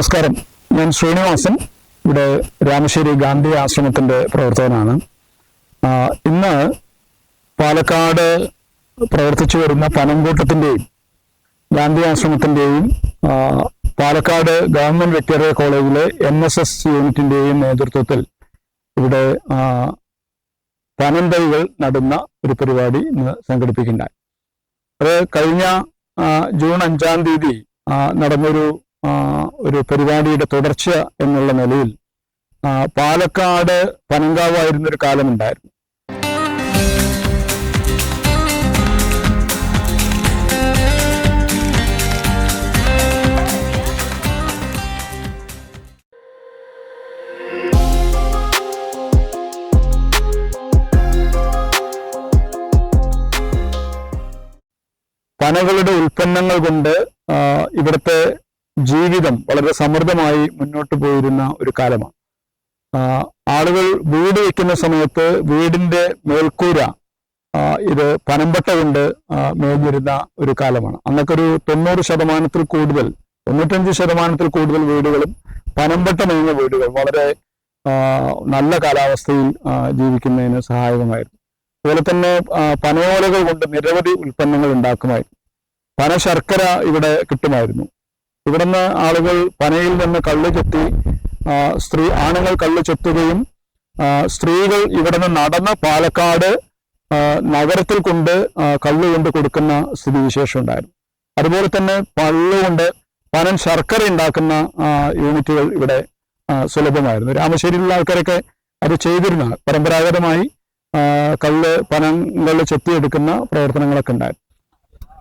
നമസ്കാരം. ഞാൻ ശ്രീനിവാസൻ. ഇവിടെ രാമശ്ശേരി ഗാന്ധി ആശ്രമത്തിന്റെ പ്രവർത്തകനാണ്. ഇന്ന് പാലക്കാട് പ്രവർത്തിച്ചു വരുന്ന പനംകൂട്ടത്തിന്റെയും ഗാന്ധി ആശ്രമത്തിന്റെയും പാലക്കാട് ഗവൺമെന്റ് വെറ്ററിയ കോളേജിലെ എൻ എസ് എസ് യൂണിറ്റിന്റെയും നേതൃത്വത്തിൽ ഇവിടെ പനന്തൈകൾ നടുന്ന ഒരു പരിപാടി ഇന്ന് സംഘടിപ്പിക്കുന്നുണ്ടായി അത് കഴിഞ്ഞ ജൂൺ അഞ്ചാം തീയതി നടന്നൊരു ഒരു പരിപാടിയുടെ തുടർച്ച എന്നുള്ള നിലയിൽ പാലക്കാട് പനങ്കാവായിരുന്നൊരു കാലമുണ്ടായിരുന്നു. പനകളുടെ ഉൽപ്പന്നങ്ങൾ കൊണ്ട് ഇവിടുത്തെ ജീവിതം വളരെ സമൃദ്ധമായി മുന്നോട്ട് പോയിരുന്ന ഒരു കാലമാണ്. ആളുകൾ വീട് വയ്ക്കുന്ന സമയത്ത് വീടിന്റെ മേൽക്കൂര ഇത് പനമ്പട്ട കൊണ്ട് മേഞ്ഞിരുന്ന ഒരു കാലമാണ്. അന്നൊക്കെ ഒരു തൊണ്ണൂറ് ശതമാനത്തിൽ കൂടുതൽ തൊണ്ണൂറ്റഞ്ച് ശതമാനത്തിൽ കൂടുതൽ വീടുകളും പനമ്പട്ട മേഞ്ഞ വീടുകൾ വളരെ നല്ല കാലാവസ്ഥയിൽ ജീവിക്കുന്നതിന് സഹായകമായിരുന്നു. അതുപോലെ തന്നെ പനയോലകൾ കൊണ്ട് നിരവധി ഉൽപ്പന്നങ്ങൾ ഉണ്ടാക്കുമായിരുന്നു. പന ശർക്കര ഇവിടെ കിട്ടുമായിരുന്നു. ഇവിടുന്ന് ആളുകൾ പനയിൽ നിന്ന് കള്ള് ചെത്തി സ്ത്രീ ആണുങ്ങൾ കള്ള് ചെത്തുകയും സ്ത്രീകൾ ഇവിടുന്ന് നടന്ന് പാലക്കാട് നഗരത്തിൽ കൊണ്ട് കള്ളു കൊണ്ട് കൊടുക്കുന്ന സ്ഥിതിവിശേഷം ഉണ്ടായിരുന്നു. അതുപോലെ തന്നെ പള്ളുകൊണ്ട് പനൻ ശർക്കര ഉണ്ടാക്കുന്ന യൂണിറ്റുകൾ ഇവിടെ സുലഭമായിരുന്നു. രാമശ്ശേരിയിലുള്ള ആൾക്കാരൊക്കെ അത് ചെയ്തിരുന്ന പരമ്പരാഗതമായി കള്ള് പനങ്ങൾ ചെത്തിയെടുക്കുന്ന പ്രവർത്തനങ്ങളൊക്കെ ഉണ്ടായിരുന്നു.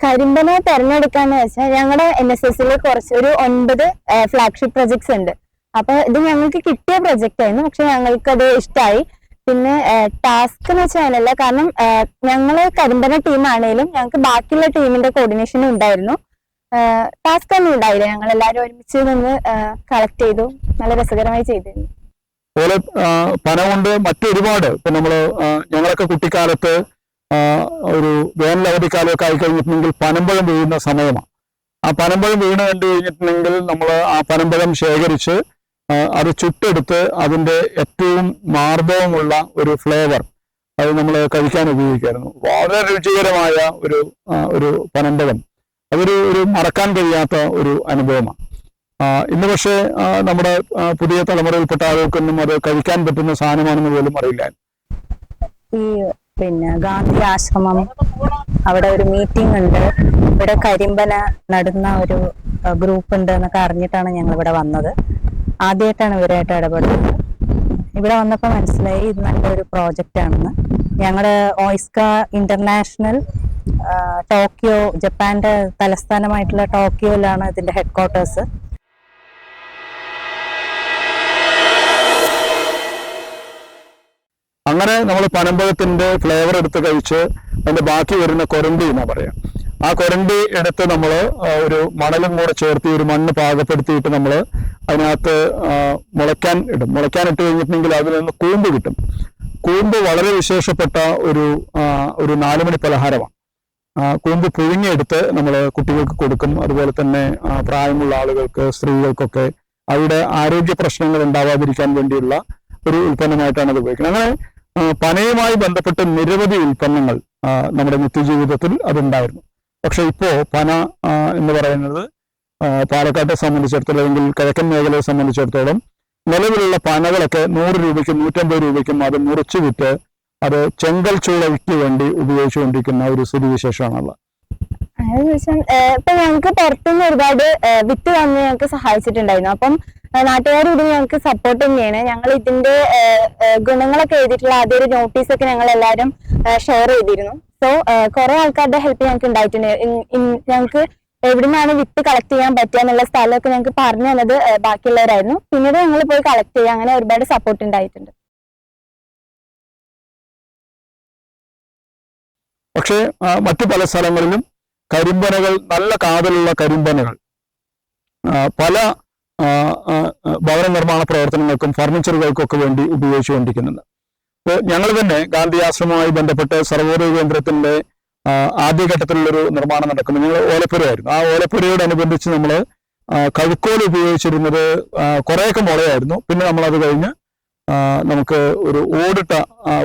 കരിമ്പനെ തെരഞ്ഞെടുക്കാന്ന് വെച്ചാൽ ഞങ്ങളുടെ എൻ എസ് എസിൽ കുറച്ച് ഒരു ഒൻപത് ഫ്ലാഗ്ഷിപ്പ് പ്രൊജക്ട്സ് ഉണ്ട്. അപ്പൊ ഇത് ഞങ്ങൾക്ക് കിട്ടിയ പ്രൊജക്റ്റ് ആയിരുന്നു. പക്ഷെ ഞങ്ങൾക്ക് അത് ഇഷ്ടമായി പിന്നെ ടാസ്ക് എന്ന് വെച്ചാൽ അതിനല്ല. കാരണം ഞങ്ങൾ കരിമ്പന ടീം ആണെങ്കിലും ഞങ്ങൾക്ക് ബാക്കിയുള്ള ടീമിന്റെ കോർഡിനേഷൻ ഉണ്ടായിരുന്നു. ടാസ്ക് ഒന്നും ഉണ്ടായില്ല. ഞങ്ങൾ എല്ലാവരും ഒരുമിച്ച് നിന്ന് കളക്ട് ചെയ്തു. നല്ല രസകരമായി ചെയ്തിരുന്നു. അതുപോലെ കൊണ്ട് മറ്റൊരുപാട്. ഇപ്പൊ നമ്മൾ ഞങ്ങളൊക്കെ കുട്ടിക്കാലത്ത് ഒരു വേനൽ അവധിക്കാലമൊക്കെ ആയി കഴിഞ്ഞിട്ടുണ്ടെങ്കിൽ പനമ്പഴം വീഴുന്ന സമയമാണ്. ആ പനമ്പഴം വീണ് കണ്ടു കഴിഞ്ഞിട്ടുണ്ടെങ്കിൽ നമ്മൾ ആ പനമ്പഴം ശേഖരിച്ച് അത് ചുട്ടെടുത്ത് അതിന്റെ ഏറ്റവും മാർദ്ദവമുള്ള ഒരു ഫ്ലേവർ അത് നമ്മൾ കഴിക്കാൻ ഉപയോഗിക്കായിരുന്നു. വളരെ രുചികരമായ ഒരു ഒരു പനമ്പഴം. അതൊരു ഒരു മറക്കാൻ കഴിയാത്ത ഒരു അനുഭവമാണ്. ഇന്ന് പക്ഷേ നമ്മുടെ പുതിയ തലമുറയിൽപ്പെട്ട ആളുകൾക്കൊന്നും അത് കഴിക്കാൻ പറ്റുന്ന സാധനമാണെന്ന് പോലും അറിയില്ല. ഈ പിന്നെ ഗാന്ധി ആശ്രമം അവിടെ ഒരു മീറ്റിംഗ് ഉണ്ട്. ഇവിടെ കരിമ്പന നടുന്ന ഒരു ഗ്രൂപ്പ് ഉണ്ട് എന്നൊക്കെ അറിഞ്ഞിട്ടാണ് ഞങ്ങൾ ഇവിടെ വന്നത്. ആദ്യമായിട്ടാണ് ഇവരായിട്ട് ഇടപെടുന്നത്. ഇവിടെ വന്നപ്പോൾ മനസ്സിലായി ഇത് നല്ലൊരു പ്രോജക്റ്റ് ആണെന്ന്. ഞങ്ങളുടെ ഓയിസ്ക ഇന്റർനാഷണൽ ടോക്കിയോ ജപ്പാന്റെ തലസ്ഥാനമായിട്ടുള്ള ടോക്കിയോയിലാണ് ഇതിന്റെ ഹെഡ് ക്വാർട്ടേഴ്സ് അങ്ങനെ നമ്മൾ പനമ്പഴത്തിന്റെ ഫ്ലേവർ എടുത്ത് കഴിച്ച് അതിന്റെ ബാക്കി വരുന്ന കൊരണ്ടി എന്നാ പറയാം. ആ കൊരണ്ടി എടുത്ത് നമ്മൾ ഒരു മണലും കൂടെ ചേർത്ത് ഒരു മണ്ണ് പാകപ്പെടുത്തിയിട്ട് നമ്മൾ അതിനകത്ത് മുളയ്ക്കാൻ ഇടും. മുളയ്ക്കാൻ ഇട്ട് കഴിഞ്ഞിട്ടുണ്ടെങ്കിൽ അതിൽ നിന്ന് കൂമ്പ് കിട്ടും. കൂമ്പ് വളരെ വിശേഷപ്പെട്ട ഒരു ഒരു നാലുമണി പലഹാരമാണ്. കൂമ്പ് പുഴുങ്ങിയെടുത്ത് നമ്മൾ കുട്ടികൾക്ക് കൊടുക്കും. അതുപോലെ തന്നെ പ്രായമുള്ള ആളുകൾക്ക് സ്ത്രീകൾക്കൊക്കെ അവരുടെ ആരോഗ്യ പ്രശ്നങ്ങൾ ഉണ്ടാവാതിരിക്കാൻ വേണ്ടിയുള്ള ഒരു ഉൽപ്പന്നമായിട്ടാണ് അത് ഉപയോഗിക്കുന്നത്. അങ്ങനെ പനയുമായി ബന്ധപ്പെട്ട് നിരവധി ഉൽപ്പന്നങ്ങൾ നമ്മുടെ നിത്യജീവിതത്തിൽ അതുണ്ടായിരുന്നു. പക്ഷെ ഇപ്പോ പന എന്ന് പറയുന്നത് പാലക്കാട്ടെ സംബന്ധിച്ചിടത്തോളം അല്ലെങ്കിൽ കിഴക്കൻ മേഖലയെ സംബന്ധിച്ചിടത്തോളം നിലവിലുള്ള പനകളൊക്കെ നൂറ് രൂപയ്ക്കും നൂറ്റമ്പത് രൂപയ്ക്കും അത് മുറിച്ചു വിറ്റ് അത് ചെങ്കൽ ചൂളയ്ക്ക് വേണ്ടി ഉപയോഗിച്ചുകൊണ്ടിരിക്കുന്ന ഒരു സ്ഥിതിവിശേഷമാണുള്ളത്. ഇപ്പൊ ഞങ്ങൾക്ക് പുറത്തുനിന്ന് ഒരുപാട് വിത്ത് തന്ന് ഞങ്ങൾക്ക് സഹായിച്ചിട്ടുണ്ടായിരുന്നു. അപ്പം നാട്ടുകാർ ഇത് ഞങ്ങൾക്ക് സപ്പോർട്ട് തന്നെയാണ്. ഞങ്ങൾ ഇതിന്റെ ഗുണങ്ങളൊക്കെ എഴുതിയിട്ടുള്ള ആദ്യ ഒരു നോട്ടീസ് ഒക്കെ ഞങ്ങൾ എല്ലാവരും ഷെയർ ചെയ്തിരുന്നു. സോ കുറെ ആൾക്കാരുടെ ഹെൽപ്പ് ഞങ്ങൾക്ക് ഉണ്ടായിട്ടുണ്ട്. ഞങ്ങൾക്ക് എവിടെ എവിടുന്നാണ് വിത്ത് കളക്ട് ചെയ്യാൻ പറ്റുക എന്നുള്ള സ്ഥലമൊക്കെ ഞങ്ങൾക്ക് പറഞ്ഞു തന്നത് ബാക്കിയുള്ളവരായിരുന്നു. പിന്നീട് ഞങ്ങൾ പോയി കളക്ട് ചെയ്യുക അങ്ങനെ ഒരുപാട് സപ്പോർട്ട് ഉണ്ടായിട്ടുണ്ട്. പക്ഷേ മറ്റു പല സ്ഥലങ്ങളിലും കരിമ്പനകൾ നല്ല കാതലുള്ള കരിമ്പനകൾ പല ഭവന നിർമ്മാണ പ്രവർത്തനങ്ങൾക്കും ഫർണിച്ചറുകൾക്കൊക്കെ വേണ്ടി ഉപയോഗിച്ചുകൊണ്ടിരിക്കുന്നുണ്ട് അപ്പോൾ ഞങ്ങൾ തന്നെ ഗാന്ധി ആശ്രമവുമായി ബന്ധപ്പെട്ട് സർവോദയ കേന്ദ്രത്തിന്റെ ആദ്യഘട്ടത്തിലുള്ളൊരു നിർമ്മാണം നടക്കുന്നു. ഞങ്ങൾ ഓലപ്പുരയായിരുന്നു. ആ ഓലപ്പുരയോടനുബന്ധിച്ച് നമ്മൾ കഴുക്കോൽ ഉപയോഗിച്ചിരുന്നത് കുറേയൊക്കെ മുളയായിരുന്നു. പിന്നെ നമ്മൾ അത് കഴിഞ്ഞ് നമുക്ക് ഒരു ഓടിട്ട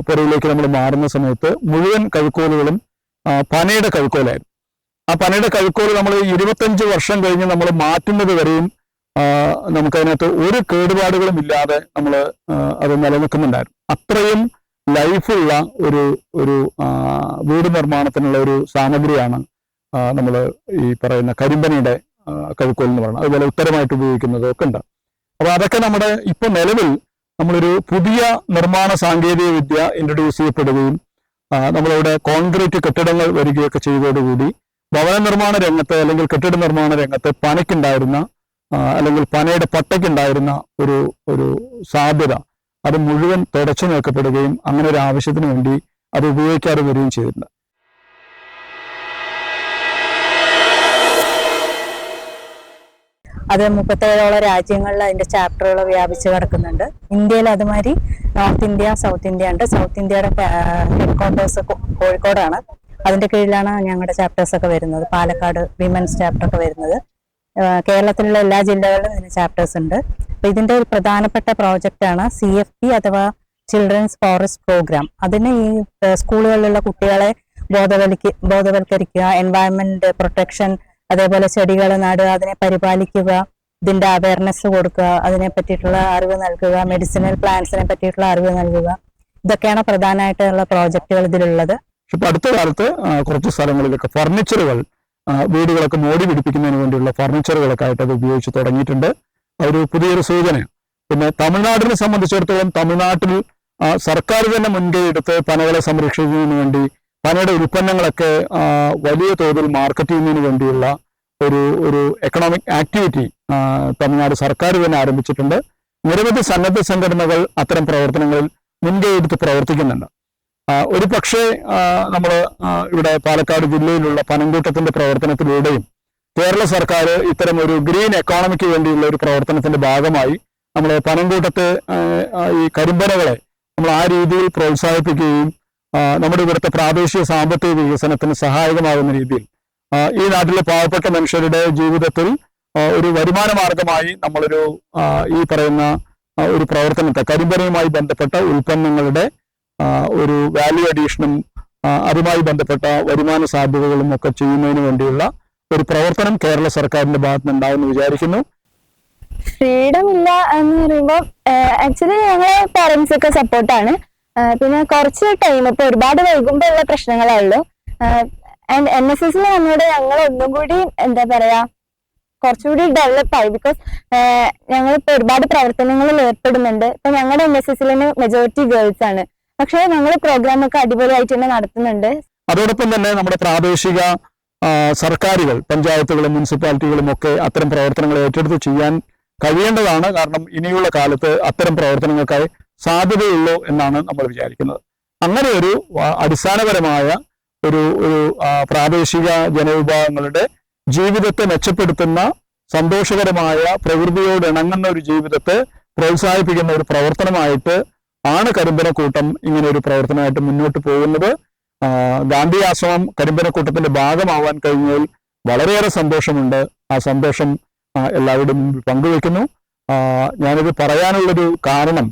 പുരയിലേക്ക് നമ്മൾ മാറുന്ന സമയത്ത് മുഴുവൻ കഴുക്കോലുകളും പനയുടെ കഴുക്കോലായിരുന്നു. ആ പനയുടെ കഴുക്കോൽ നമ്മൾ ഇരുപത്തഞ്ച് വർഷം കഴിഞ്ഞ് നമ്മൾ മാറ്റുന്നത് വരെയും നമുക്കതിനകത്ത് ഒരു കേടുപാടുകളും ഇല്ലാതെ നമ്മൾ അത് നിലനിൽക്കുന്നുണ്ടായിരുന്നു. അത്രയും ലൈഫുള്ള ഒരു ഒരു വീട് നിർമ്മാണത്തിനുള്ള ഒരു സാമഗ്രിയാണ് നമ്മൾ ഈ പറയുന്ന കരിമ്പനിയുടെ കഴുക്കോൽ എന്ന് പറയുന്നത്. അതുപോലെ ഉത്തരമായിട്ട് ഉപയോഗിക്കുന്നതും ഒക്കെ ഉണ്ട്. അപ്പൊ അതൊക്കെ നമ്മുടെ ഇപ്പൊ നിലവിൽ നമ്മളൊരു പുതിയ നിർമ്മാണ സാങ്കേതിക വിദ്യ ഇൻട്രൊഡ്യൂസ് ചെയ്യപ്പെടുകയും നമ്മളിവിടെ കോൺക്രീറ്റ് കെട്ടിടങ്ങൾ വരികയൊക്കെ ചെയ്തതോടുകൂടി ഭവന നിർമ്മാണ രംഗത്ത് അല്ലെങ്കിൽ കെട്ടിട നിർമ്മാണ രംഗത്ത് പനയ്ക്കുണ്ടായിരുന്ന ആ, അല്ലെങ്കിൽ പനയുടെ പട്ടയ്ക്കുണ്ടായിരുന്ന ഒരു ഒരു സാധ്യത അത് മുഴുവൻ തുടച്ചു നീക്കപ്പെടുകയും അങ്ങനെ ഒരു ആവശ്യത്തിന് വേണ്ടി അത് ഉപയോഗിക്കാതെ വരികയും ചെയ്തിട്ടുണ്ട്. അത് മുപ്പത്തേഴോളം രാജ്യങ്ങളിൽ അതിന്റെ ചാപ്റ്ററുകൾ വ്യാപിച്ച് കിടക്കുന്നുണ്ട്. ഇന്ത്യയിൽ അതുമാതിരി നോർത്ത് ഇന്ത്യ സൗത്ത് ഇന്ത്യ ഉണ്ട്. സൗത്ത് ഇന്ത്യയുടെ ഹെഡ് ക്വാർട്ടേഴ്സ് കോഴിക്കോടാണ്. അതിന്റെ കീഴിലാണ് ഞങ്ങളുടെ ചാപ്റ്റേഴ്സ് ഒക്കെ വരുന്നത്. പാലക്കാട് വിമൻസ് ചാപ്റ്റർ ഒക്കെ വരുന്നത്. കേരളത്തിലുള്ള എല്ലാ ജില്ലകളിലും ഇതിന് ചാപ്റ്റേഴ്സ് ഉണ്ട്. അപ്പൊ ഇതിന്റെ ഒരു പ്രധാനപ്പെട്ട പ്രോജക്റ്റ് ആണ് സി എഫ് പി അഥവാ ചിൽഡ്രൻസ് ഫോറസ്റ്റ് പ്രോഗ്രാം അതിന് ഈ സ്കൂളുകളിലുള്ള കുട്ടികളെ ബോധവൽക്ക ബോധവൽക്കരിക്കുക എൻവയൺമെന്റ് പ്രൊട്ടക്ഷൻ അതേപോലെ ചെടികൾ നടുക അതിനെ പരിപാലിക്കുക ഇതിന്റെ അവയർനെസ് കൊടുക്കുക അതിനെ പറ്റിയിട്ടുള്ള അറിവ് നൽകുക മെഡിസിനൽ പ്ലാന്റ്സിനെ പറ്റിയിട്ടുള്ള അറിവ് നൽകുക. ഇതൊക്കെയാണ് പ്രധാനമായിട്ടുള്ള പ്രോജക്റ്റുകൾ ഇതിലുള്ളത്. ഇപ്പൊ അടുത്ത കാലത്ത് കുറച്ച് സ്ഥലങ്ങളിലൊക്കെ ഫർണിച്ചറുകൾ വീടുകളൊക്കെ മോടി പിടിപ്പിക്കുന്നതിന് വേണ്ടിയുള്ള ഫർണിച്ചറുകളൊക്കെ ആയിട്ട് അത് ഉപയോഗിച്ച് തുടങ്ങിയിട്ടുണ്ട്. ഒരു പുതിയൊരു സൂചനയാണ്. പിന്നെ തമിഴ്നാടിനെ സംബന്ധിച്ചിടത്തോളം തമിഴ്നാട്ടിൽ സർക്കാർ തന്നെ മുൻകൈ എടുത്ത് പനകളെ സംരക്ഷിക്കുന്നതിന് വേണ്ടി പനയുടെ ഉൽപ്പന്നങ്ങളൊക്കെ വലിയ തോതിൽ മാർക്കറ്റ് ചെയ്യുന്നതിന് വേണ്ടിയുള്ള ഒരു ഒരു എക്കണോമിക് ആക്ടിവിറ്റി തമിഴ്നാട് സർക്കാർ തന്നെ ആരംഭിച്ചിട്ടുണ്ട്. നിരവധി സന്നദ്ധ സംഘടനകൾ അത്തരം പ്രവർത്തനങ്ങളിൽ മുൻകൈ എടുത്ത് പ്രവർത്തിക്കുന്നുണ്ട്. ഒരു പക്ഷേ നമ്മൾ ഇവിടെ പാലക്കാട് ജില്ലയിലുള്ള പനങ്കൂട്ടത്തിന്റെ പ്രവർത്തനത്തിലൂടെയും കേരള സർക്കാർ ഇത്തരം ഒരു ഗ്രീൻ എക്കോണമിക്ക് വേണ്ടിയുള്ള ഒരു പ്രവർത്തനത്തിന്റെ ഭാഗമായി നമ്മൾ പനങ്കൂട്ടത്തെ ഈ കരിമ്പനകളെ നമ്മൾ ആ രീതിയിൽ പ്രോത്സാഹിപ്പിക്കുകയും നമ്മുടെ ഇവിടുത്തെ പ്രാദേശിക സാമ്പത്തിക വികസനത്തിന് സഹായകമാകുന്ന രീതിയിൽ ഈ നാട്ടിലെ പാവപ്പെട്ട മനുഷ്യരുടെ ജീവിതത്തിൽ ഒരു വരുമാന മാർഗമായി നമ്മളൊരു ഈ പറയുന്ന ഒരു പ്രവർത്തനത്തെ കരിമ്പനയുമായി ബന്ധപ്പെട്ട ഉൽപ്പന്നങ്ങളുടെ ഒരു വാല്യൂ അഡീഷനും അതുമായി ബന്ധപ്പെട്ട വരുമാന സാധ്യതകളും ഒക്കെ ചെയ്യുന്നതിന് വേണ്ടിയുള്ള ഒരു പ്രവർത്തനം കേരള സർക്കാരിന്റെ ഭാഗത്ത് നിന്നുണ്ടാവുമെന്ന് വിചാരിക്കുന്നു. ഫ്രീഡം ഇല്ല എന്ന് പറയുമ്പോൾ ആക്ച്വലി ഞങ്ങളെ പാരന്റ്സ് ഒക്കെ സപ്പോർട്ടാണ് പിന്നെ കുറച്ച് ടൈം ഇപ്പൊ ഒരുപാട് വൈകുമ്പോ ഉള്ള പ്രശ്നങ്ങളുള്ളൂ ആൻഡ് എൻ എസ് എസിൽ നമ്മളോട് ഞങ്ങൾ ഒന്നും കൂടി എന്താ പറയാ കുറച്ചുകൂടി ഡെവലപ്പ് ആയി. ബിക്കോസ് ഞങ്ങളിപ്പോ ഒരുപാട് പ്രവർത്തനങ്ങളിൽ ഏർപ്പെടുന്നുണ്ട്. ഇപ്പൊ ഞങ്ങളുടെ എൻ എസ് എസിലിന് മെജോറിറ്റി ഗേൾസ് ആണ്. പക്ഷേ ഞങ്ങൾ പ്രോഗ്രാം ഒക്കെ അടിപൊളിയായിട്ട് തന്നെ നടത്തുന്നുണ്ട്. അതോടൊപ്പം തന്നെ നമ്മുടെ പ്രാദേശിക സർക്കാരുകൾ പഞ്ചായത്തുകളും മുനിസിപ്പാലിറ്റികളും ഒക്കെ അത്തരം പ്രവർത്തനങ്ങൾ ഏറ്റെടുത്ത് ചെയ്യാൻ കഴിയേണ്ടതാണ്. കാരണം ഇനിയുള്ള കാലത്ത് അത്തരം പ്രവർത്തനങ്ങൾക്കായി സാധ്യതയുള്ളൂ എന്നാണ് നമ്മൾ വിചാരിക്കുന്നത്. അങ്ങനെ ഒരു അടിസ്ഥാനപരമായ ഒരു ഒരു പ്രാദേശിക ജനവിഭാഗങ്ങളുടെ ജീവിതത്തെ മെച്ചപ്പെടുത്തുന്ന സന്തോഷകരമായ പ്രകൃതിയോട് ഇണങ്ങുന്ന ഒരു ജീവിതത്തെ പ്രോത്സാഹിപ്പിക്കുന്ന ഒരു പ്രവർത്തനമായിട്ട് ആണ് കരിമ്പനക്കൂട്ടം ഇങ്ങനെ ഒരു പ്രവർത്തനമായിട്ട് മുന്നോട്ട് പോകുന്നത്. ഗാന്ധി ആശ്രമം കരിമ്പന കൂട്ടത്തിന്റെ ഭാഗമാവാൻ കഴിഞ്ഞതിൽ വളരെയേറെ സന്തോഷമുണ്ട്. ആ സന്തോഷം എല്ലാവരുടെ മുമ്പിൽ പങ്കുവെക്കുന്നു ഞാനിത് പറയാനുള്ളൊരു കാരണം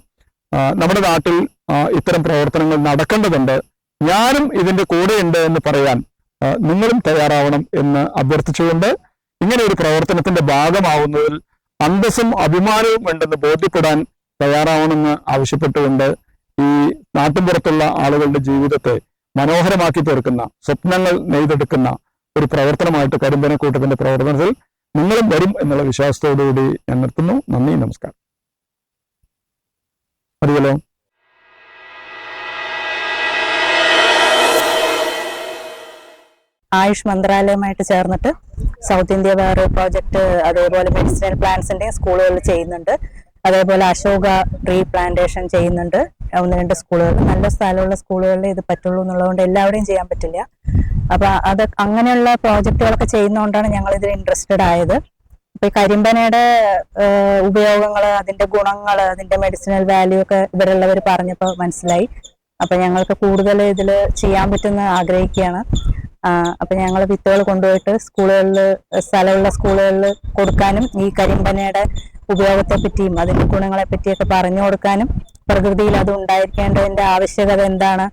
നമ്മുടെ നാട്ടിൽ ഇത്തരം പ്രവർത്തനങ്ങൾ നടക്കേണ്ടതുണ്ട്. ഞാനും ഇതിന്റെ കൂടെയുണ്ട് എന്ന് പറയാൻ നിങ്ങളും തയ്യാറാവണം എന്ന് അഭ്യർത്ഥിച്ചുകൊണ്ട് ഇങ്ങനെ ഒരു പ്രവർത്തനത്തിന്റെ ഭാഗമാവുന്നതിൽ അന്തസ്സും അഭിമാനവും ഉണ്ടെന്ന് ബോധ്യപ്പെടാൻ തയ്യാറാവണമെന്ന് ആവശ്യപ്പെട്ടുകൊണ്ട് ഈ നാട്ടിൻപുറത്തുള്ള ആളുകളുടെ ജീവിതത്തെ മനോഹരമാക്കി തീർക്കുന്ന സ്വപ്നങ്ങൾ നെയ്തെടുക്കുന്ന ഒരു പ്രവർത്തനമായിട്ട് കരിമ്പനക്കൂട്ടത്തിന്റെ പ്രവർത്തനത്തിൽ നിങ്ങളും വരും എന്നുള്ള വിശ്വാസത്തോടുകൂടി ഞാൻ നിർത്തുന്നു. നന്ദി നമസ്കാരം. മതിയല്ലോ ആയുഷ് മന്ത്രാലയമായിട്ട് ചേർന്നിട്ട് സൗത്ത് ഇന്ത്യ വേറെ പ്രോജക്റ്റ് അതേപോലെ മെഡിസിനൽ പ്ലാന്റ്സിന്റെ സ്കൂളുകളിൽ ചെയ്യുന്നുണ്ട്. അതേപോലെ അശോക ട്രീ പ്ലാന്റേഷൻ ചെയ്യുന്നുണ്ട്. ഒന്ന് രണ്ട് സ്കൂളുകൾ. നല്ല സ്ഥലമുള്ള സ്കൂളുകളിൽ ഇത് പറ്റുള്ളൂ എന്നുള്ളതുകൊണ്ട് എല്ലാവരുടെയും ചെയ്യാൻ പറ്റില്ല. അപ്പൊ അത് അങ്ങനെയുള്ള പ്രോജക്റ്റുകളൊക്കെ ചെയ്യുന്നതുകൊണ്ടാണ് ഞങ്ങൾ ഇതിൽ ഇൻട്രസ്റ്റഡ് ആയത്. അപ്പൊ ഈ കരിമ്പനയുടെ ഉപയോഗങ്ങൾ അതിന്റെ ഗുണങ്ങൾ അതിന്റെ മെഡിസിനൽ വാല്യൂ ഒക്കെ ഇവരുള്ളവർ പറഞ്ഞപ്പോൾ മനസ്സിലായി. അപ്പൊ ഞങ്ങൾക്ക് കൂടുതൽ ഇതിൽ ചെയ്യാൻ പറ്റുന്ന ആഗ്രഹിക്കുകയാണ്. അപ്പൊ ഞങ്ങൾ വിത്തുകൾ കൊണ്ടുപോയിട്ട് സ്കൂളുകളിൽ സ്ഥലമുള്ള സ്കൂളുകളിൽ കൊടുക്കാനും ഈ കരിമ്പനയുടെ ഉപയോഗത്തെ പറ്റിയും അതിന്റെ ഗുണങ്ങളെ പറ്റിയൊക്കെ പറഞ്ഞു കൊടുക്കാനും പ്രകൃതിയിൽ അത് ഉണ്ടായിരിക്കേണ്ടതിന്റെ ആവശ്യകത എന്താണ്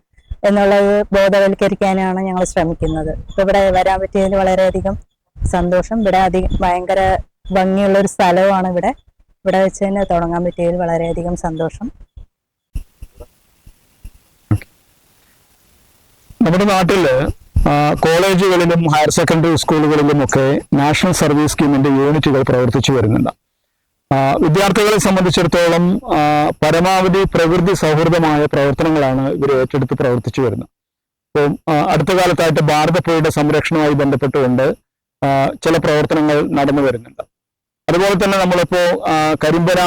എന്നുള്ളത് ബോധവൽക്കരിക്കാനാണ് ഞങ്ങൾ ശ്രമിക്കുന്നത്. ഇപ്പൊ ഇവിടെ വരാൻ പറ്റിയതിൽ വളരെയധികം സന്തോഷം. ഇവിടെ അധികം ഭയങ്കര ഭംഗിയുള്ള ഒരു സ്ഥലവുമാണ് ഇവിടെ. ഇവിടെ വെച്ച് തന്നെ തുടങ്ങാൻ പറ്റിയതിൽ വളരെയധികം സന്തോഷം. നമ്മുടെ നാട്ടിൽ കോളേജുകളിലും ഹയർ സെക്കൻഡറി സ്കൂളുകളിലും ഒക്കെ നാഷണൽ സർവീസ് സ്കീമിന്റെ യൂണിറ്റുകൾ പ്രവർത്തിച്ചു വരുന്നുണ്ട്. വിദ്യാർത്ഥികളെ സംബന്ധിച്ചിടത്തോളം പരമാവധി പ്രകൃതി സൗഹൃദമായ പ്രവർത്തനങ്ങളാണ് ഇവർ ഏറ്റെടുത്ത് പ്രവർത്തിച്ചു വരുന്നത്. ഇപ്പം അടുത്ത കാലത്തായിട്ട് ഭാരതപ്പുഴയുടെ സംരക്ഷണവുമായി ബന്ധപ്പെട്ടുകൊണ്ട് ചില പ്രവർത്തനങ്ങൾ നടന്നു വരുന്നുണ്ട്. അതുപോലെ തന്നെ നമ്മളിപ്പോ ആ, കരിമ്പന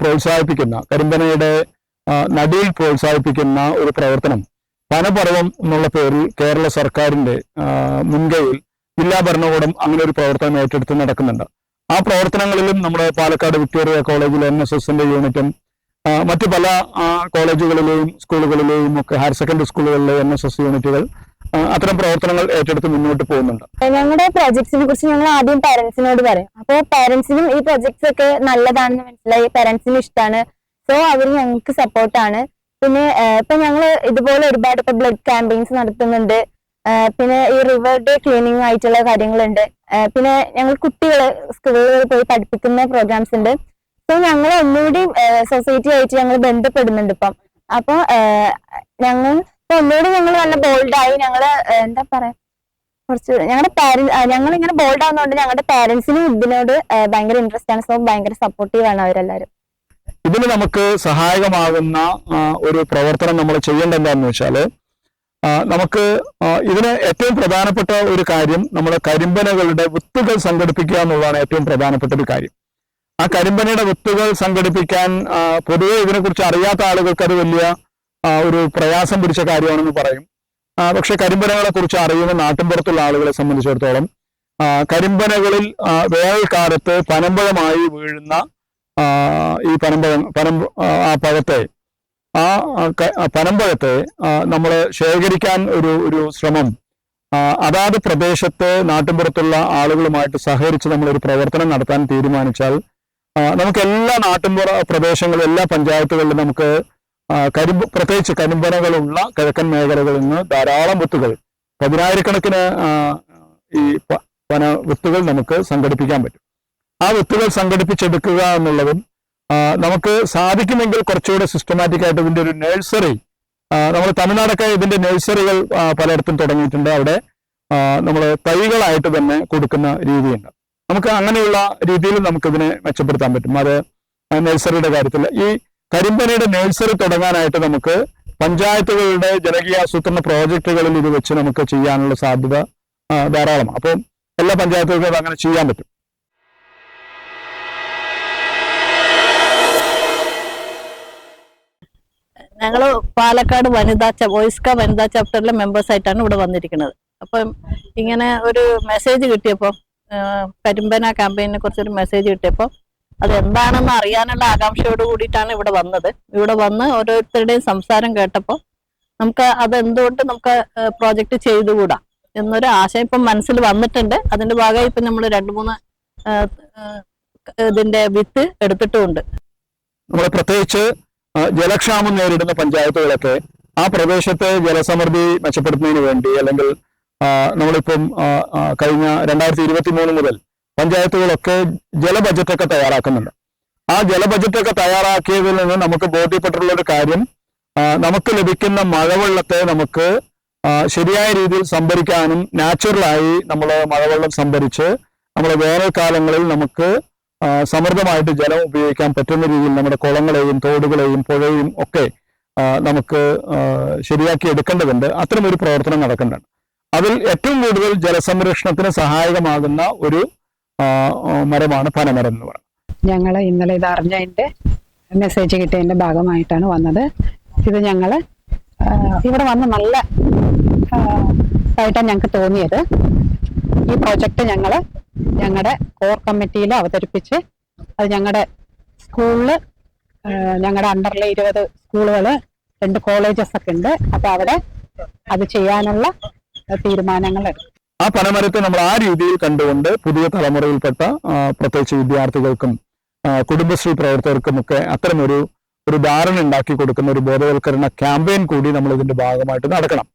പ്രോത്സാഹിപ്പിക്കുന്ന കരിമ്പനയുടെ നടിയിൽ പ്രോത്സാഹിപ്പിക്കുന്ന ഒരു പ്രവർത്തനം. വനപർവം എന്നുള്ള പേരിൽ കേരള സർക്കാരിന്റെ മുൻകൈയിൽ ജില്ലാ ഭരണകൂടം അങ്ങനെ ഒരു പ്രവർത്തനം ഏറ്റെടുത്ത് നടക്കുന്നുണ്ട്. ആ പ്രവർത്തനങ്ങളിലും നമ്മുടെ പാലക്കാട് വിക്ടോറിയ കോളേജിൽ എൻ എസ് എസിന്റെ യൂണിറ്റും മറ്റു പല കോളേജുകളിലെയും സ്കൂളുകളിലെയും ഒക്കെ ഹയർ സെക്കൻഡറി സ്കൂളുകളിലെ എൻ എസ് എസ് യൂണിറ്റുകൾ അത്തരം പ്രവർത്തനങ്ങൾ ഏറ്റെടുത്ത് മുന്നോട്ട് പോകുന്നുണ്ട്. ഞങ്ങളുടെ പ്രോജക്ട്സിനെ കുറിച്ച് ഞങ്ങൾ ആദ്യം പാരന്റ്സിനോട് പറയും. അപ്പോൾ പാരന്റ്സിനും ഈ പ്രോജക്ട്സ് ഒക്കെ നല്ലതാണെന്ന് മനസ്സിലായി. പാരന്റ്സിന് ഇഷ്ടമാണ് സോ അവർ ഞങ്ങൾക്ക് സപ്പോർട്ടാണ് പിന്നെ ഇപ്പൊ ഞങ്ങൾ ഇതുപോലെ ഒരുപാട് ഇപ്പൊ ബ്ലഡ് ക്യാമ്പയിൻസ് നടത്തുന്നുണ്ട്. പിന്നെ ഈ റിവർ ഡേ ക്ലീനിങ് ആയിട്ടുള്ള കാര്യങ്ങളുണ്ട്. പിന്നെ ഞങ്ങൾ കുട്ടികളെ സ്കൂളുകളിൽ പോയി പഠിപ്പിക്കുന്ന പ്രോഗ്രാംസ് ഉണ്ട്. സോ ഞങ്ങൾ ഒന്നുകൂടി സൊസൈറ്റി ആയിട്ട് ഞങ്ങൾ ബന്ധപ്പെടുന്നുണ്ട് ഇപ്പം. അപ്പൊ ഞങ്ങൾ ഇപ്പൊ ഒന്നുകൂടി ഞങ്ങൾ നല്ല ബോൾഡായി ഞങ്ങൾ എന്താ പറയാ? കുറച്ച് ഞങ്ങളുടെ പാരന്റ് ഞങ്ങൾ ഇങ്ങനെ ബോൾഡ് ആവുന്നതുകൊണ്ട് ഞങ്ങളുടെ പാരന്റ്സിനും ഇതിനോട് ഭയങ്കര ഇൻട്രസ്റ്റ് ആണ്. സോ ഭയങ്കര സപ്പോർട്ടീവ് ആണ് അവരെല്ലാരും. ഇതിന് നമുക്ക് സഹായകമാകുന്ന ഒരു പ്രവർത്തനം നമ്മൾ ചെയ്യേണ്ടത് എന്താണെന്ന് വെച്ചാൽ നമുക്ക് ഇതിന് ഏറ്റവും പ്രധാനപ്പെട്ട ഒരു കാര്യം നമ്മുടെ കരിമ്പനകളുടെ വിത്തുകൾ സംഘടിപ്പിക്കുക എന്നുള്ളതാണ് ഏറ്റവും പ്രധാനപ്പെട്ട ഒരു കാര്യം. ആ കരിമ്പനയുടെ വിത്തുകൾ സംഘടിപ്പിക്കാൻ പൊതുവെ ഇതിനെക്കുറിച്ച് അറിയാത്ത ആളുകൾക്ക് അത് വലിയ ഒരു പ്രയാസം പിടിച്ച കാര്യമാണെന്ന് പറയും. പക്ഷെ കരിമ്പനകളെ കുറിച്ച് അറിയുന്ന നാട്ടിൻപുറത്തുള്ള ആളുകളെ സംബന്ധിച്ചിടത്തോളം കരിമ്പനകളിൽ വേനൽക്കാലത്ത് പനമ്പഴമായി വീഴുന്ന ഈ പനമ്പഴം പനം ആ പഴത്തെ ആ പനമ്പഴത്തെ നമ്മൾ ശേഖരിക്കാൻ ഒരു ഒരു ശ്രമം. അതാത് പ്രദേശത്ത് നാട്ടിൻപുറത്തുള്ള ആളുകളുമായിട്ട് സഹകരിച്ച് നമ്മളൊരു പ്രവർത്തനം നടത്താൻ തീരുമാനിച്ചാൽ നമുക്ക് എല്ലാ നാട്ടിൻപുറ പ്രദേശങ്ങളും എല്ലാ പഞ്ചായത്തുകളിലും നമുക്ക് കരിമ്പ് പ്രത്യേകിച്ച് കരിമ്പനകളുള്ള കിഴക്കൻ മേഖലകളിൽ നിന്ന് ധാരാളം വിത്തുകൾ പതിനായിരക്കണക്കിന് ഈ പന വിത്തുകൾ നമുക്ക് സംഘടിപ്പിക്കാൻ പറ്റും. ആ വിത്തുകൾ സംഘടിപ്പിച്ചെടുക്കുക എന്നുള്ളതും നമുക്ക് സാധിക്കുമെങ്കിൽ കുറച്ചുകൂടെ സിസ്റ്റമാറ്റിക് ആയിട്ട് ഇതിന്റെ ഒരു നഴ്സറി നമ്മൾ തമിഴ്നാടൊക്കെ ഇതിന്റെ നഴ്സറികൾ പലയിടത്തും തുടങ്ങിയിട്ടുണ്ട്. അവിടെ നമ്മൾ തൈകളായിട്ട് തന്നെ കൊടുക്കുന്ന രീതിയുണ്ട്. നമുക്ക് അങ്ങനെയുള്ള രീതിയിൽ നമുക്കിതിനെ മെച്ചപ്പെടുത്താൻ പറ്റും. അത് നഴ്സറിയുടെ കാര്യത്തിൽ. ഈ കരിമ്പനയുടെ നഴ്സറി തുടങ്ങാനായിട്ട് നമുക്ക് പഞ്ചായത്തുകളുടെ ജനകീയ ആസൂത്രണ പ്രോജക്റ്റുകളിൽ ഇത് വെച്ച് നമുക്ക് ചെയ്യാനുള്ള സാധ്യത ആ, ധാരാളമാണ്. അപ്പം എല്ലാ പഞ്ചായത്തുകൾക്കും അങ്ങനെ ചെയ്യാൻ പറ്റും. ഞങ്ങൾ പാലക്കാട് വനിതാ വോയിസ്ക വനിതാ ചാപ്റ്ററിലെ മെമ്പേഴ്സ് ആയിട്ടാണ് ഇവിടെ വന്നിരിക്കുന്നത്. അപ്പം ഇങ്ങനെ ഒരു മെസ്സേജ് കിട്ടിയപ്പോൾ കരിമ്പന ക്യാമ്പയിനെ കുറിച്ചൊരു മെസ്സേജ് കിട്ടിയപ്പോൾ അത് എന്താണെന്ന് അറിയാനുള്ള ആകാംക്ഷയോട് കൂടിയിട്ടാണ് ഇവിടെ വന്നത്. ഇവിടെ വന്ന് ഓരോരുത്തരുടെയും സംസാരം കേട്ടപ്പോൾ നമുക്ക് അത് എന്തുകൊണ്ട് നമുക്ക് പ്രോജക്റ്റ് ചെയ്തുകൂടാ എന്നൊരു ആശയം ഇപ്പം മനസ്സിൽ വന്നിട്ടുണ്ട്. അതിന്റെ ഭാഗമായി ഇപ്പം നമ്മൾ രണ്ട് മൂന്ന് ഇതിന്റെ വിത്ത് എടുത്തിട്ടുമുണ്ട്. നമ്മൾ പ്രത്യേകിച്ച് ജലക്ഷാമം നേരിടുന്ന പഞ്ചായത്തുകളൊക്കെ ആ പ്രദേശത്തെ ജലസമൃദ്ധി മെച്ചപ്പെടുത്തുന്നതിന് വേണ്ടി അല്ലെങ്കിൽ നമ്മളിപ്പം കഴിഞ്ഞ രണ്ടായിരത്തി ഇരുപത്തി മൂന്ന് മുതൽ പഞ്ചായത്തുകളൊക്കെ ജല ബജറ്റൊക്കെ തയ്യാറാക്കുന്നുണ്ട്. ആ ജല ബജറ്റൊക്കെ തയ്യാറാക്കിയതിൽ നിന്ന് നമുക്ക് ബോധ്യപ്പെട്ടിട്ടുള്ള ഒരു കാര്യം നമുക്ക് ലഭിക്കുന്ന മഴവെള്ളത്തെ നമുക്ക് ശരിയായ രീതിയിൽ സംഭരിക്കാനും നാച്ചുറലായി നമ്മൾ മഴവെള്ളം സംഭരിച്ച് നമ്മൾ വേനൽക്കാലങ്ങളിൽ നമുക്ക് സമൃദ്ധമായിട്ട് ജലം ഉപയോഗിക്കാൻ പറ്റുന്ന രീതിയിൽ നമ്മുടെ കുളങ്ങളെയും തോടുകളെയും പുഴയും ഒക്കെ നമുക്ക് ശരിയാക്കി എടുക്കേണ്ടതുണ്ട്. അത്തരമൊരു പ്രവർത്തനം നടക്കേണ്ടത് അതിൽ ഏറ്റവും കൂടുതൽ ജലസംരക്ഷണത്തിന് സഹായകമാകുന്ന ഒരു മരമാണ് പനമരം എന്ന് പറയുന്നത്. ഞങ്ങൾ ഇന്നലെ ഇത് അറിഞ്ഞതിന്റെ മെസ്സേജ് കിട്ടിയതിന്റെ ഭാഗമായിട്ടാണ് വന്നത്. ഇത് ഞങ്ങൾ ഇവിടെ വന്ന് നല്ല ആയിട്ടാണ് ഞങ്ങൾക്ക് തോന്നിയത്. ഈ പ്രോജക്റ്റ് ഞങ്ങൾ ഞങ്ങളുടെ കോർ കമ്മിറ്റിയിൽ അവതരിപ്പിച്ച് അത് ഞങ്ങളുടെ സ്കൂളിൽ ഞങ്ങളുടെ അണ്ടറിലെ ഇരുപത് സ്കൂളുകൾ രണ്ട് കോളേജസ് ഒക്കെ ഉണ്ട്. അപ്പൊ അവിടെ അത് ചെയ്യാനുള്ള തീരുമാനങ്ങൾ എടുക്കും. ആ പനമരത്തെ നമ്മൾ ആ രീതിയിൽ കണ്ടുകൊണ്ട് പുതിയ തലമുറയിൽപ്പെട്ട പ്രത്യേകിച്ച് വിദ്യാർത്ഥികൾക്കും കുടുംബശ്രീ പ്രവർത്തകർക്കും ഒക്കെ അത്തരമൊരു ഒരു ധാരണ ഉണ്ടാക്കി കൊടുക്കുന്ന ഒരു ബോധവൽക്കരണ ക്യാമ്പയിൻ കൂടി നമ്മൾ ഇതിന്റെ ഭാഗമായിട്ട് നടക്കണം.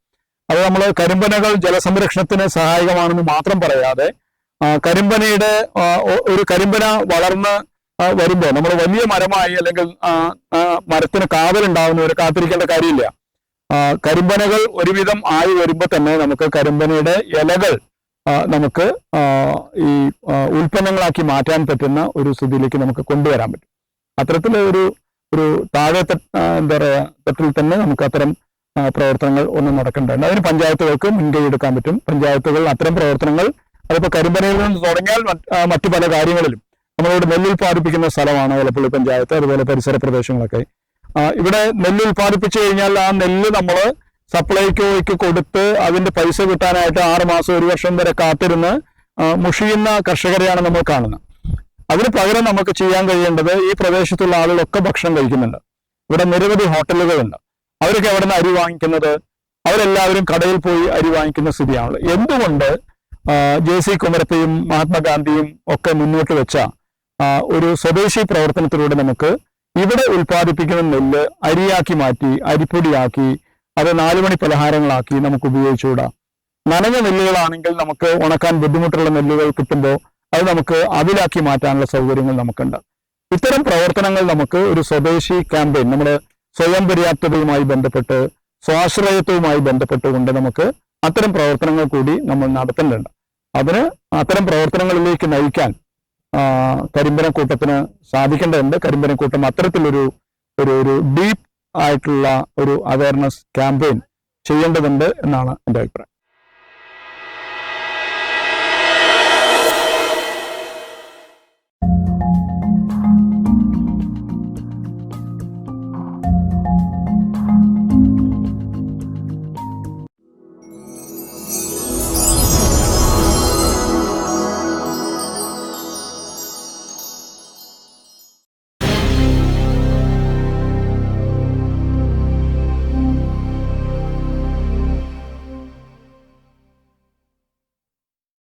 അത് നമ്മൾ കരിമ്പനകൾ ജലസംരക്ഷണത്തിന് സഹായകമാണെന്ന് മാത്രം പറയാതെ കരിമ്പനയുടെ ഒരു കരിമ്പന വളർന്ന് വരുമ്പോൾ നമ്മൾ വലിയ മരമായി അല്ലെങ്കിൽ മരത്തിന് കാവലുണ്ടാവുന്നവരെ കാത്തിരിക്കേണ്ട കാര്യമില്ല. കരിമ്പനകൾ ഒരുവിധം ആയി വരുമ്പോൾ തന്നെ നമുക്ക് കരിമ്പനയുടെ ഇലകൾ നമുക്ക് ഈ ഉൽപ്പന്നങ്ങളാക്കി മാറ്റാൻ പറ്റുന്ന ഒരു സ്ഥിതിയിലേക്ക് നമുക്ക് കൊണ്ടുവരാൻ പറ്റും. അത്തരത്തിലെ ഒരു ഒരു താഴെ എന്താ പറയുക തട്ടിൽ തന്നെ നമുക്ക് അത്തരം പ്രവർത്തനങ്ങൾ ഒന്നും നടക്കേണ്ടതുണ്ട്. അതിന് പഞ്ചായത്തുകൾക്ക് മുൻകൈ എടുക്കാൻ പറ്റും. പഞ്ചായത്തുകൾ അത്തരം പ്രവർത്തനങ്ങൾ അതിപ്പോ കരിമ്പനയിൽ നിന്ന് തുടങ്ങിയാൽ മറ്റ് പല കാര്യങ്ങളിലും. നമ്മളോട് നെല്ല് ഉൽപ്പാദിപ്പിക്കുന്ന സ്ഥലമാണ് എലപ്പള്ളി പഞ്ചായത്ത് അതുപോലെ പരിസര പ്രദേശങ്ങളൊക്കെ. ഇവിടെ നെല്ല് ഉൽപ്പാദിപ്പിച്ചു കഴിഞ്ഞാൽ ആ നെല്ല് നമ്മൾ സപ്ലൈകോയ്ക്ക് കൊടുത്ത് അതിന്റെ പൈസ കിട്ടാനായിട്ട് ആറ് മാസം ഒരു വർഷം വരെ കാത്തിരുന്ന് മുഷിയുന്ന കർഷകരെയാണ് നമ്മൾ കാണുന്നത്. അതിന് പകരം നമുക്ക് ചെയ്യാൻ കഴിയേണ്ടത് ഈ പ്രദേശത്തുള്ള ആളുകളൊക്കെ ഭക്ഷണം കഴിക്കുന്നുണ്ട്. ഇവിടെ നിരവധി ഹോട്ടലുകളുണ്ട്. അവരൊക്കെ എവിടെ നിന്ന് അരി വാങ്ങിക്കുന്നത്? അവരെല്ലാവരും കടയിൽ പോയി അരി വാങ്ങിക്കുന്ന സ്ഥിതിയാണുള്ളത്. എന്തുകൊണ്ട് ജെ സി കുമരത്തെയും മഹാത്മാഗാന്ധിയും ഒക്കെ മുന്നോട്ട് വെച്ച ഒരു സ്വദേശി പ്രവർത്തനത്തിലൂടെ നമുക്ക് ഇവിടെ ഉൽപ്പാദിപ്പിക്കുന്ന നെല്ല് അരിയാക്കി മാറ്റി അരിപ്പൊടിയാക്കി അത് നാലുമണി പലഹാരങ്ങളാക്കി നമുക്ക് ഉപയോഗിച്ചുകൂടാ. നനഞ്ഞ നെല്ലുകളാണെങ്കിൽ നമുക്ക് ഉണക്കാൻ ബുദ്ധിമുട്ടുള്ള നെല്ലുകൾ കിട്ടുമ്പോൾ അത് നമുക്ക് അതിലാക്കി മാറ്റാനുള്ള സൗകര്യങ്ങൾ നമുക്കുണ്ട്. ഇത്തരം പ്രവർത്തനങ്ങൾ നമുക്ക് ഒരു സ്വദേശി ക്യാമ്പയിൻ നമ്മുടെ സ്വയം പര്യാപ്തതയുമായി ബന്ധപ്പെട്ട് സ്വാശ്രയത്വവുമായി ബന്ധപ്പെട്ടുകൊണ്ട് നമുക്ക് അത്തരം പ്രവർത്തനങ്ങൾ കൂടി നമ്മൾ നടത്തേണ്ടതുണ്ട്. അതിന് അത്തരം പ്രവർത്തനങ്ങളിലേക്ക് നയിക്കാൻ കരിമ്പനക്കൂട്ടത്തിന് സാധിക്കേണ്ടതുണ്ട്. കരിമ്പനക്കൂട്ടം അത്തരത്തിലൊരു ഒരു ഒരു ഡീപ്പ് ആയിട്ടുള്ള ഒരു അവയർനെസ് ക്യാമ്പയിൻ ചെയ്യേണ്ടതുണ്ട് എന്നാണ് എന്റെ അഭിപ്രായം.